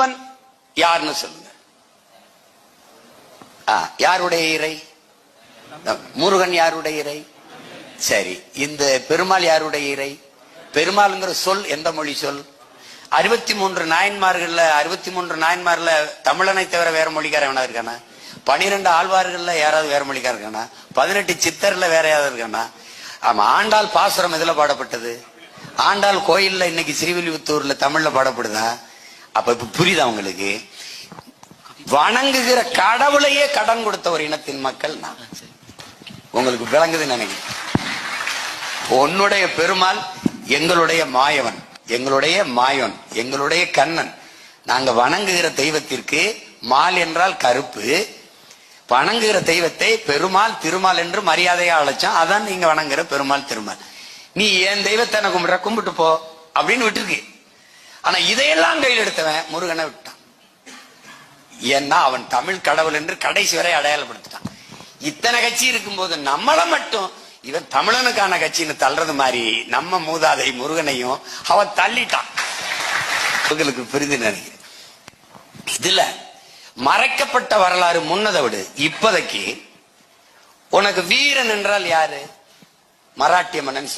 இறைவன் யாருன்னு சொல்லுங்க. யாருடைய இறை? முருகன் யாருடைய இறை? சரி இந்த பெருமாள் யாருடைய இறை? பெருமாள்ங்கிற சொல் எந்த மொழி சொல்? அறுபத்தி மூன்று நாயன்மார்கள்ல அறுபத்தி மூன்று நாயன்மார்ல தமிழனை தவிர வேற மொழிக்காரன் இருக்கானா? பனிரெண்டு ஆழ்வார்கள்ல யாராவது வேற மொழிக்காரன் இருக்கானா? பதினெட்டு சித்தர்ல வேற யாராவது இருக்கானா? ஆமா ஆண்டாள் பாசுரம் எதுல பாடப்பட்டது? ஆண்டாள் கோயில்ல இன்னைக்கு ஸ்ரீவில்லிபுத்தூர்ல தமிழ்ல பாடப்படுதா? அப்ப இப்ப புரியுதா உங்களுக்கு? வணங்குகிற கடவுளையே கடன் கொடுத்த ஒரு இனத்தின் மக்கள் நான். உங்களுக்கு விளங்குதுன்னு நினைக்கிறேன். உன்னுடைய பெருமாள் எங்களுடைய மாயவன் எங்களுடைய மாயவன் எங்களுடைய கண்ணன். நாங்க வணங்குகிற தெய்வத்திற்கு மால் என்றால் கருப்பு. வணங்குகிற தெய்வத்தை பெருமாள் திருமால் என்று மரியாதையா அழைச்சோம் அதான் நீங்க வணங்குற பெருமாள் திருமால். நீ என் தெய்வத்தை எனக்கு கும்பிடுற? கும்பிட்டு போ அப்படின்னு விட்டுருக்கு. ஆனா இதையெல்லாம் கையில் எடுத்தவன் முருகனை விட்டான். ஏன்னா அவன் தமிழ் கடவுள் என்று கடைசி வரை அடையாளப்படுத்திட்டான். இத்தனை கட்சி இருக்கும்போது நம்மள மட்டும் இவன் தமிழனுக்கான கட்சின்னு தள்ளுறது மாதிரி நம்ம மூதாதை முருகனையும் அவன் தள்ளிட்டான். உங்களுக்கு புரிந்து நினைக்கிறேன். இதுல மறைக்கப்பட்ட வரலாறு முன்னதை விடு. இப்போதைக்கு உனக்கு வீரன் என்றால் யாரு? மராட்டிய மன்னன்